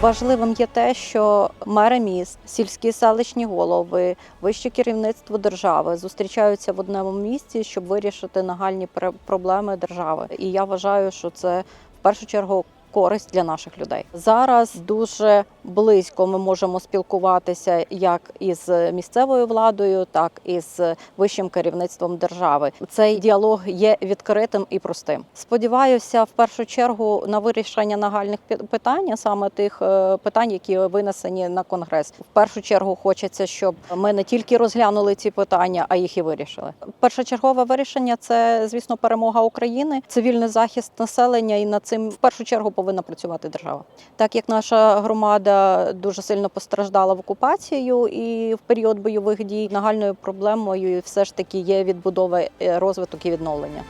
Важливим є те, що мери міст, сільські селищні голови, вище керівництво держави зустрічаються в одному місці, щоб вирішити нагальні проблеми держави. І я вважаю, що це в першу чергу. Користь для наших людей зараз дуже близько ми можемо спілкуватися як із місцевою владою, так і з вищим керівництвом держави. Цей діалог є відкритим і простим. Сподіваюся, в першу чергу на вирішення нагальних питань, саме тих е, питань, які винесені на конгрес. В першу чергу хочеться, щоб ми не тільки розглянули ці питання, а їх і вирішили. Першочергове вирішення це, звісно, перемога України, цивільний захист населення, і над цим в першу чергу повинна працювати держава. Так як наша громада дуже сильно постраждала в окупацію і в період бойових дій, нагальною проблемою все ж таки є відбудова, е, розвиток і відновлення.